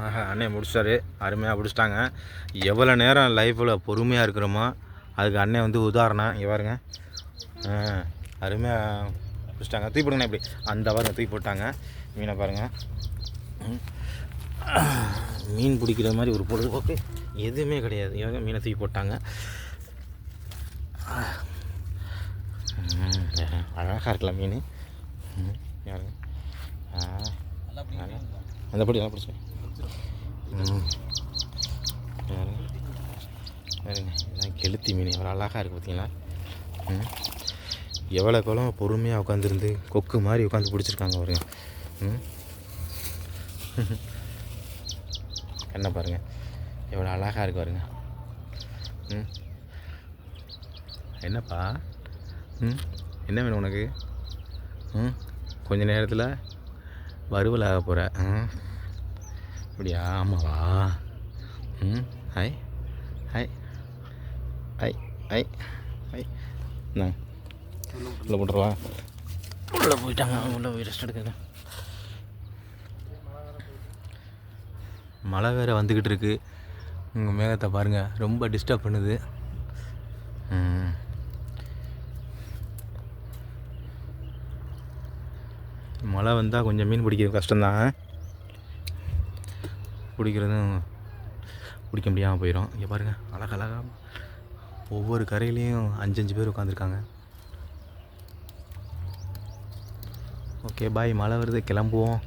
அண்ணன் அண்ணே முடிச்சிட்டாரு அருமையாக பிடிச்சிட்டாங்க எவ்வளோ நேரம் லைஃப்பில் பொறுமையாக இருக்கிறோமோ அதுக்கு அண்ணன் வந்து உதாரணம். இங்கே பாருங்க. அருமையாக பிடிச்சிட்டாங்க தூக்கி போடுங்கண்ணே இப்படி. அந்த பாருங்க தூக்கி போட்டாங்க. மீனை பாருங்கள் மீன் பிடிக்கிற மாதிரி ஒரு பொழுதுபோக்கு எதுவுமே கிடையாது. இவங்க மீனை தூக்கி போட்டாங்க. அழகாக இருக்கலாம் மீன். ம், பாருங்க. அந்த படி நல்லா பிடிச்சேன் ம் பாருங்க இதான் கெளுத்தி மீன் எவ்வளோ அழகாக இருக்குது பார்த்தீங்களா ம்? எவ்வளோ குளம் பொறுமையாக உட்காந்துருந்து கொக்கு மாதிரி உட்காந்து பிடிச்சிருக்காங்க பாருங்க. ம்? என்ன பாருங்கள் எவ்வளோ அழகாக இருக்கு பாருங்க. ம்? என்னப்பா? ம்? என்ன வேணும் உனக்கு? ம்? கொஞ்ச நேரத்தில் வறுவலாக போகிற ம்? அப்படியா? ஆமாவா? ம் hi hi hi hi hi நான் உள்ளே போட்டுருவா? உள்ளே போயிட்டாங்க. உள்ளே போய் ரெஸ்ட் எடுக்குங்க. மழை வேறு வந்துக்கிட்டு இருக்கு. உங்கள் மேகத்தை பாருங்கள் ரொம்ப டிஸ்டர்ப் பண்ணுது. ம். மழை வந்தால் கொஞ்சம் மீன் பிடிக்கிறது கஷ்டம்தான். பிடிக்கிறதும் பிடிக்க முடியாமல் போயிடும். இங்கே பாருங்கள் அழகழகா ஒவ்வொரு கரையிலையும் அஞ்சஞ்சு பேர் உட்காந்துருக்காங்க ஓகே பாய் மழை வருது கிளம்புவோம்.